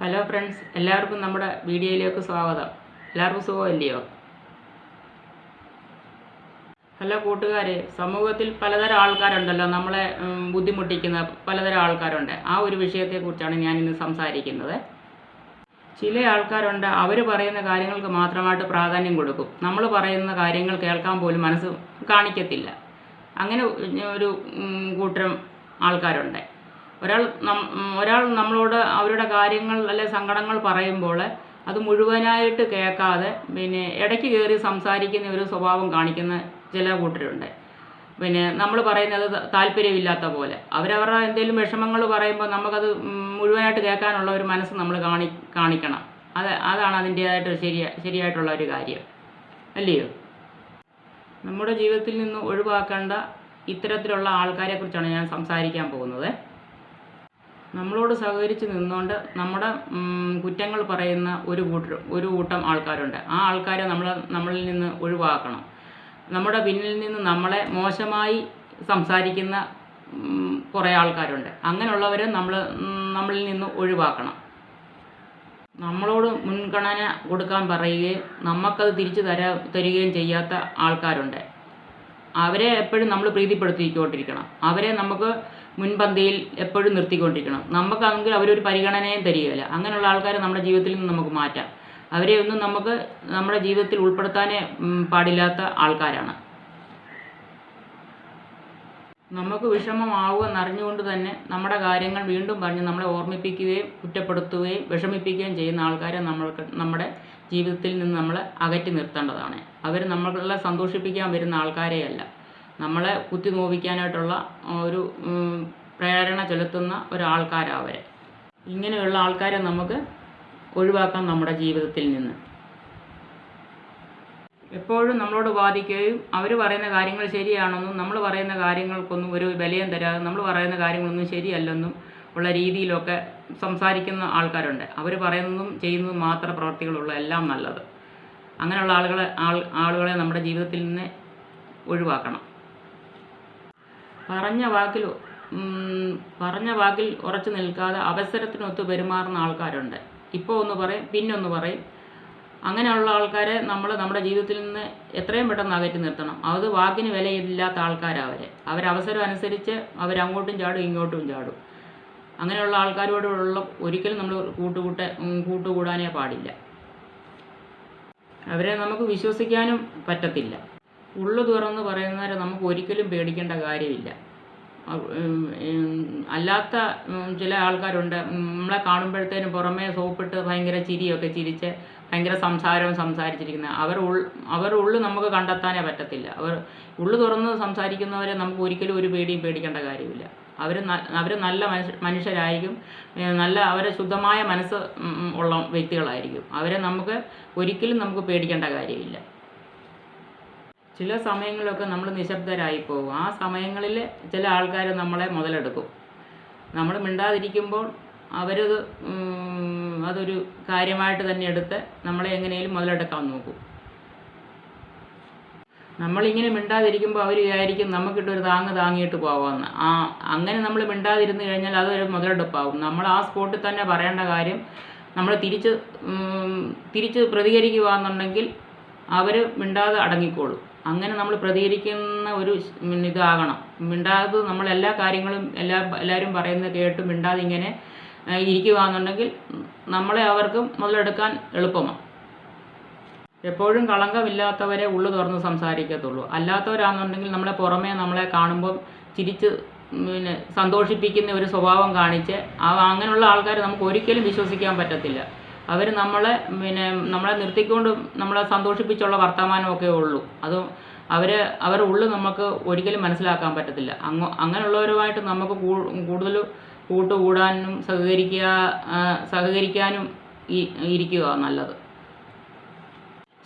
Hello friends എല്ലാവർക്കും നമ്മുടെ വീഡിയോയിലേക്ക് സ്വാഗതം. എല്ലാവർക്കും സുഖമല്ലയോ? ഹലോ കൂട്ടുകാരെ സമൂഹത്തിൽ പലതരം ആൾക്കാരുണ്ടല്ലോ നമ്മളെ ബുദ്ധിമുട്ടിക്കുന്ന പലതരം ആൾക്കാരുണ്ട്. ആ ഒരു വിഷയത്തെക്കുറിച്ചാണ് ഞാൻ ഇന്ന് സംസാരിക്കുന്നത്. ചില ആൾക്കാരുണ്ട് അവർ പറയുന്ന കാര്യങ്ങൾക്ക് മാത്രമായിട്ട് പ്രാധാന്യം കൊടുക്കും. നമ്മൾ പറയുന്ന കാര്യങ്ങൾ കേൾക്കാൻ പോലും മനസ്സ് കാണിക്കത്തില്ല. അങ്ങനെ ഒരു കൂട്ടരം കൂട്ടം ആൾക്കാരുണ്ട്. ഒരാൾ ഒരാൾ നമ്മളോട് അവരുടെ കാര്യങ്ങൾ അല്ലെ സങ്കടങ്ങൾ പറയുമ്പോൾ അത് മുഴുവനായിട്ട് കേൾക്കാതെ പിന്നെ ഇടയ്ക്ക് കയറി സംസാരിക്കുന്ന ഒരു സ്വഭാവം കാണിക്കുന്ന ചില കൂട്ടരുണ്ട്. പിന്നെ നമ്മൾ പറയുന്നത് താല്പര്യമില്ലാത്ത പോലെ. അവരവരുടെ എന്തെങ്കിലും വിഷമങ്ങൾ പറയുമ്പോൾ നമുക്കത് മുഴുവനായിട്ട് കേൾക്കാനുള്ള ഒരു മനസ്സ് നമ്മൾ കാണി കാണിക്കണം. അത് അതാണ് അതിന്റേതായിട്ട് ശരി ശരിയായിട്ടുള്ള ഒരു കാര്യം. അല്ലയോ? നമ്മുടെ ജീവിതത്തിൽ നിന്ന് ഒഴിവാക്കേണ്ട ഇത്തരത്തിലുള്ള ആൾക്കാരെക്കുറിച്ചാണ് ഞാൻ സംസാരിക്കാൻ പോകുന്നത്. നമ്മളോട് സഹകരിച്ച് നിന്നുകൊണ്ട് നമ്മുടെ കുറ്റങ്ങൾ പറയുന്ന ഒരു കൂട്ടർ ഒരു കൂട്ടം ആൾക്കാരുണ്ട്. ആ ആൾക്കാരെ നമ്മൾ നമ്മളിൽ നിന്ന് ഒഴിവാക്കണം. നമ്മുടെ പിന്നിൽ നിന്ന് നമ്മളെ മോശമായി സംസാരിക്കുന്ന കുറേ ആൾക്കാരുണ്ട്. അങ്ങനെയുള്ളവരെ നമ്മൾ നമ്മളിൽ നിന്ന് ഒഴിവാക്കണം. നമ്മളോട് മുൻഗണന കൊടുക്കാൻ പറയുകയും നമുക്കത് തിരിച്ചു തരാ തരികയും ചെയ്യാത്ത ആൾക്കാരുണ്ട്. അവരെ എപ്പോഴും നമ്മൾ പ്രീതിപ്പെടുത്തിക്കൊണ്ടിരിക്കണം. അവരെ നമുക്ക് മുൻപന്തിയിൽ എപ്പോഴും നിർത്തിക്കൊണ്ടിരിക്കണം. നമുക്കാണെങ്കിൽ അവരൊരു പരിഗണനയും തരികയില്ല. അങ്ങനെയുള്ള ആൾക്കാരെ നമ്മുടെ ജീവിതത്തിൽ നിന്ന് നമുക്ക് മാറ്റാം. അവരെ ഒന്നും നമുക്ക് നമ്മുടെ ജീവിതത്തിൽ ഉൾപ്പെടുത്താനേ പാടില്ലാത്ത ആൾക്കാരാണ്. നമുക്ക് വിഷമമാവുമെന്ന് അറിഞ്ഞുകൊണ്ട് തന്നെ നമ്മുടെ കാര്യങ്ങൾ വീണ്ടും പറഞ്ഞ് നമ്മളെ ഓർമ്മിപ്പിക്കുകയും കുറ്റപ്പെടുത്തുകയും വിഷമിപ്പിക്കുകയും ചെയ്യുന്ന ആൾക്കാരെ നമ്മൾക്ക് നമ്മുടെ ജീവിതത്തിൽ നിന്ന് നമ്മൾ അകറ്റി നിർത്തേണ്ടതാണ്. അവർ നമ്മളെ സന്തോഷിപ്പിക്കാൻ വരുന്ന ആൾക്കാരെയല്ല. നമ്മളെ കുത്തി നോവിക്കാനായിട്ടുള്ള ഒരു പ്രേരണ ചെലുത്തുന്ന ഒരാൾക്കാരാണ് ഇങ്ങനെയുള്ള ആൾക്കാരെ നമുക്ക് ഒഴിവാക്കാം നമ്മുടെ ജീവിതത്തിൽ നിന്ന്. എപ്പോഴും നമ്മളോട് വാദിക്കുകയും അവർ പറയുന്ന കാര്യങ്ങൾ ശരിയാണെന്നും നമ്മൾ പറയുന്ന കാര്യങ്ങൾക്കൊന്നും ഒരു വിലയും തരാതെ നമ്മൾ പറയുന്ന കാര്യങ്ങളൊന്നും ശരിയല്ലെന്നും ഉള്ള രീതിയിലൊക്കെ സംസാരിക്കുന്ന ആൾക്കാരുണ്ട്. അവർ പറയുന്നതും ചെയ്യുന്നതും മാത്രം പ്രവർത്തികളുള്ള എല്ലാം നല്ലത്. അങ്ങനെയുള്ള ആളുകളെ ആൾ ആളുകളെ നമ്മുടെ ജീവിതത്തിൽ നിന്ന് ഒഴിവാക്കണം. പറഞ്ഞ വാക്കിൽ പറഞ്ഞ വാക്കിൽ ഉറച്ചു നിൽക്കാതെ അവസരത്തിനൊത്ത് പെരുമാറുന്ന ആൾക്കാരുണ്ട്. ഇപ്പോൾ ഒന്ന് പറയും പിന്നൊന്ന് പറയും. അങ്ങനെയുള്ള ആൾക്കാരെ നമ്മൾ നമ്മുടെ ജീവിതത്തിൽ നിന്ന് എത്രയും പെട്ടെന്ന് അകറ്റി നിർത്തണം. അത് വാക്കിന് വിലയില്ലാത്ത ആൾക്കാരാണ് അവർ അവരവസരം അനുസരിച്ച് അവരങ്ങോട്ടും ചാടും ഇങ്ങോട്ടും ചാടും. അങ്ങനെയുള്ള ആൾക്കാരോടുള്ള ഒരിക്കലും നമ്മൾ കൂട്ടുകൂട്ട കൂട്ടുകൂടാനേ പാടില്ല. അവരെ നമുക്ക് വിശ്വസിക്കാനും പറ്റത്തില്ല. ഉള്ളു തുറന്ന് പറയുന്നവരെ നമുക്ക് ഒരിക്കലും പേടിക്കേണ്ട കാര്യമില്ല. അല്ലാത്ത ചില ആൾക്കാരുണ്ട്. നമ്മളെ കാണുമ്പോഴത്തേനും പുറമേ സോപ്പിട്ട് ഭയങ്കര ചിരിയൊക്കെ ചിരിച്ച് ഭയങ്കര സംസാരവും സംസാരിച്ചിരിക്കുന്നത് അവർ ഉൾ അവർ ഉള്ളു നമുക്ക് കണ്ടെത്താനേ പറ്റത്തില്ല. അവർ ഉള്ളു തുറന്ന് സംസാരിക്കുന്നവരെ നമുക്ക് ഒരിക്കലും ഒരു പേടിയും പേടിക്കേണ്ട കാര്യമില്ല. അവർ അവർ നല്ല മനുഷ്യ മനുഷ്യരായിരിക്കും. നല്ല അവരെ ശുദ്ധമായ മനസ്സ് ഉള്ള വ്യക്തികളായിരിക്കും. അവരെ നമുക്ക് ഒരിക്കലും നമുക്ക് പേടിക്കേണ്ട കാര്യമില്ല. ചില സമയങ്ങളിലൊക്കെ നമ്മൾ നിശബ്ദരായി പോകും. ആ സമയങ്ങളിൽ ചില ആൾക്കാർ നമ്മളെ മുതലെടുക്കും. നമ്മൾ മിണ്ടാതിരിക്കുമ്പോൾ അവരത് അതൊരു കാര്യമായിട്ട് തന്നെ എടുത്ത് നമ്മളെ എങ്ങനെയും മുതലെടുക്കാൻ നോക്കും. നമ്മളിങ്ങനെ മിണ്ടാതിരിക്കുമ്പോൾ അവർ വിചാരിക്കും നമുക്കിട്ടൊരു താങ്ങ് താങ്ങിയിട്ട് പോകാമെന്ന് ആ അങ്ങനെ നമ്മൾ മിണ്ടാതിരുന്ന് കഴിഞ്ഞാൽ അതൊരു മുതലെടുപ്പാവും. നമ്മൾ ആ സ്പോട്ടിൽ തന്നെ പറയേണ്ട കാര്യം നമ്മൾ തിരിച്ച് തിരിച്ച് തിരിച്ച് പ്രതികരിക്കുകയാണെന്നുണ്ടെങ്കിൽ അവർ മിണ്ടാതെ അടങ്ങിക്കോളും. അങ്ങനെ നമ്മൾ പ്രതികരിക്കുന്ന ഒരു ഇതാകണം. മിണ്ടാതെ നമ്മൾ എല്ലാ കാര്യങ്ങളും എല്ലാ എല്ലാവരും പറയുന്നത് കേട്ട് മിണ്ടാതെ ഇങ്ങനെ ഏഹ്, ഇരിക്കുകയാണെന്നുണ്ടെങ്കിൽ നമ്മളെ അവർക്ക് മുതലെടുക്കാൻ എളുപ്പമാണ് എപ്പോഴും കളങ്കമില്ലാത്തവരെ ഉള്ളു തുറന്ന് സംസാരിക്കത്തുള്ളൂ. അല്ലാത്തവരാണെന്നുണ്ടെങ്കിൽ നമ്മളെ പുറമേ നമ്മളെ കാണുമ്പോൾ ചിരിച്ച് പിന്നെ സന്തോഷിപ്പിക്കുന്ന ഒരു സ്വഭാവം കാണിച്ച് ആ അങ്ങനെയുള്ള ആൾക്കാരെ നമുക്ക് ഒരിക്കലും വിശ്വസിക്കാൻ പറ്റത്തില്ല. അവർ നമ്മളെ പിന്നെ നമ്മളെ നിർത്തിക്കൊണ്ട് നമ്മളെ സന്തോഷിപ്പിച്ചുള്ള വർത്തമാനമൊക്കെ ഉള്ളൂ. അത് അവർ അവർ ഉള്ളു നമുക്ക് ഒരിക്കലും മനസ്സിലാക്കാൻ പറ്റത്തില്ല. അങ്ങ അങ്ങനെയുള്ളവരുമായിട്ട് നമുക്ക് കൂടുതൽ കൂട്ടുകൂടാനും സഹകരിക്കുക സഹകരിക്കാനും ഇരിക്കുക നല്ലത്.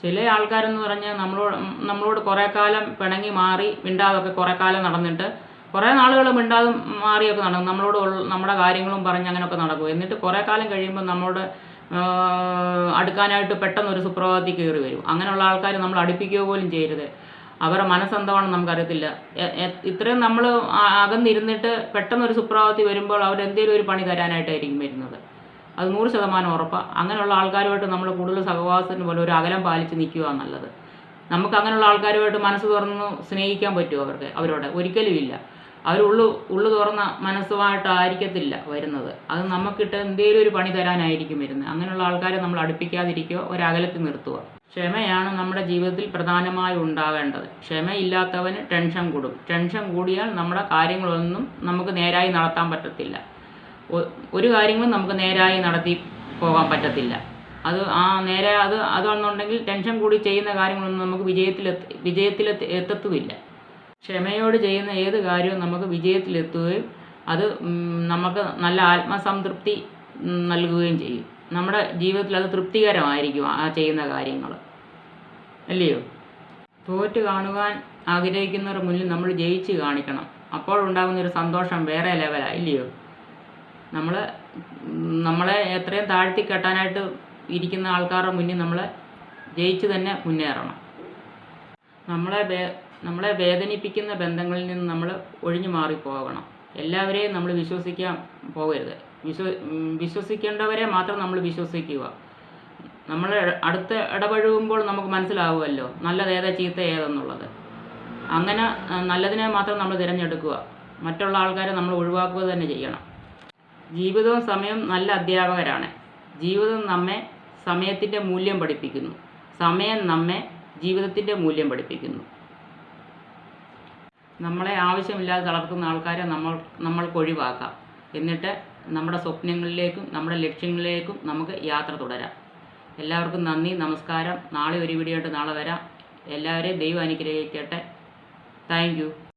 ചില ആൾക്കാരെന്ന് പറഞ്ഞാൽ നമ്മളോട് നമ്മളോട് കുറേ കാലം പിണങ്ങി മാറി മിണ്ടാതൊക്കെ കുറേ കാലം നടന്നിട്ട് കുറേ നാളുകൾ മിണ്ടാതെ മാറിയൊക്കെ നടക്കും നമ്മളോട് നമ്മുടെ കാര്യങ്ങളും പറഞ്ഞ് അങ്ങനെയൊക്കെ നടക്കും. എന്നിട്ട് കുറേ കാലം കഴിയുമ്പോൾ നമ്മളോട് അടുക്കാനായിട്ട് പെട്ടെന്ന് ഒരു സുപ്രഭാതത്തിൽ കയറി വരും. അങ്ങനെയുള്ള ആൾക്കാർ നമ്മൾ അടുപ്പിക്കുക പോലും ചെയ്യരുത്. അവരുടെ മനസ്സെന്താണെന്ന് നമുക്കറിയത്തില്ല. ഇത്രയും നമ്മൾ അകന്നിരുന്നിട്ട് പെട്ടെന്ന് ഒരു സുപ്രഭാതത്തിൽ വരുമ്പോൾ അവരെന്തേലും ഒരു പണി തരാനായിട്ടായിരിക്കും വരുന്നത്. അത് നൂറ് ശതമാനം ഉറപ്പാണ് അങ്ങനെയുള്ള ആൾക്കാരുമായിട്ട് നമ്മൾ കൂടുതൽ സഹവാസത്തിന് പോലെ ഒരു അകലം പാലിച്ച് നിൽക്കുക എന്നുള്ളത് നമുക്ക് അങ്ങനെയുള്ള ആൾക്കാരുമായിട്ട് മനസ്സ് തുറന്ന് സ്നേഹിക്കാൻ പറ്റുമോ അവർക്ക്? അവരോട് ഒരിക്കലും ഇല്ല. അവർ ഉള്ളു ഉള്ളു തുറന്ന മനസ്സുമായിട്ടായിരിക്കത്തില്ല വരുന്നത്. അത് നമുക്കിട്ട് എന്തെങ്കിലും ഒരു പണി തരാനായിരിക്കും വരുന്നത്. അങ്ങനെയുള്ള ആൾക്കാരെ നമ്മൾ അടുപ്പിക്കാതിരിക്കുക ഒരകലത്തിൽ നിർത്തുക. ക്ഷമയാണ് നമ്മുടെ ജീവിതത്തിൽ പ്രധാനമായി ഉണ്ടാകേണ്ടത്. ക്ഷമയില്ലാത്തവന് ടെൻഷൻ കൂടും. ടെൻഷൻ കൂടിയാൽ നമ്മുടെ കാര്യങ്ങളൊന്നും നമുക്ക് നേരായി നടത്താൻ പറ്റത്തില്ല. ഒരു കാര്യങ്ങളും നമുക്ക് നേരായി നടത്തി പോകാൻ പറ്റത്തില്ല. അത് ആ നേരെ അത് അതാണെന്നുണ്ടെങ്കിൽ ടെൻഷൻ കൂടി ചെയ്യുന്ന കാര്യങ്ങളൊന്നും നമുക്ക് വിജയത്തിൽ വിജയത്തിലെത്തി എത്തത്തുമില്ല. ക്ഷമയോട് ചെയ്യുന്ന ഏത് കാര്യവും നമുക്ക് വിജയത്തിലെത്തുകയും അത് നമുക്ക് നല്ല ആത്മസംതൃപ്തി നൽകുകയും ചെയ്യും. നമ്മുടെ ജീവിതത്തിൽ അത് തൃപ്തികരമായിരിക്കും ആ ചെയ്യുന്ന കാര്യങ്ങൾ. അല്ലയോ? തോറ്റ് കാണുവാൻ ആഗ്രഹിക്കുന്നവരുടെ മുന്നിൽ നമ്മൾ ജയിച്ച് കാണിക്കണം. അപ്പോഴുണ്ടാകുന്ന ഒരു സന്തോഷം വേറെ ലെവലാണ് ഇല്ലയോ? നമ്മൾ നമ്മളെ എത്രയും താഴ്ത്തി കെട്ടാനായിട്ട് ഇരിക്കുന്ന ആൾക്കാരുടെ മുന്നിൽ നമ്മൾ ജയിച്ച് തന്നെ മുന്നേറണം. നമ്മളെ നമ്മളെ വേദനിപ്പിക്കുന്ന ബന്ധങ്ങളിൽ നിന്ന് നമ്മൾ ഒഴിഞ്ഞു മാറി പോകണം എല്ലാവരെയും നമ്മൾ വിശ്വസിക്കാൻ പോകരുത്. വിശ്വ വിശ്വസിക്കേണ്ടവരെ മാത്രം നമ്മൾ വിശ്വസിക്കുക. നമ്മൾ അടുത്ത് ഇടപഴകുമ്പോൾ നമുക്ക് മനസ്സിലാവുമല്ലോ നല്ലത് ഏതാ ചീത്ത ഏതെന്നുള്ളത്. അങ്ങനെ നല്ലതിനെ മാത്രം നമ്മൾ തിരഞ്ഞെടുക്കുക. മറ്റുള്ള ആൾക്കാരെ നമ്മൾ ഒഴിവാക്കുക തന്നെ ചെയ്യണം. ജീവിതവും സമയവും നല്ല അധ്യാപകരാണ്. ജീവിതം നമ്മെ സമയത്തിന്റെ മൂല്യം പഠിപ്പിക്കുന്നു. സമയം നമ്മെ ജീവിതത്തിന്റെ മൂല്യം പഠിപ്പിക്കുന്നു. നമ്മളെ ആവശ്യമില്ലാതെ തളർത്തുന്ന ആൾക്കാരെ നമ്മൾ നമ്മൾക്ക് ഒഴിവാക്കാം. എന്നിട്ട് നമ്മുടെ സ്വപ്നങ്ങളിലേക്കും നമ്മുടെ ലക്ഷ്യങ്ങളിലേക്കും നമുക്ക് യാത്ര തുടരാം. എല്ലാവർക്കും നന്ദി നമസ്കാരം. നാളെ ഒരു വീഡിയോ ആയിട്ട് നാളെ വരാം. എല്ലാവരെയും ദൈവം അനുഗ്രഹിക്കട്ടെ. താങ്ക്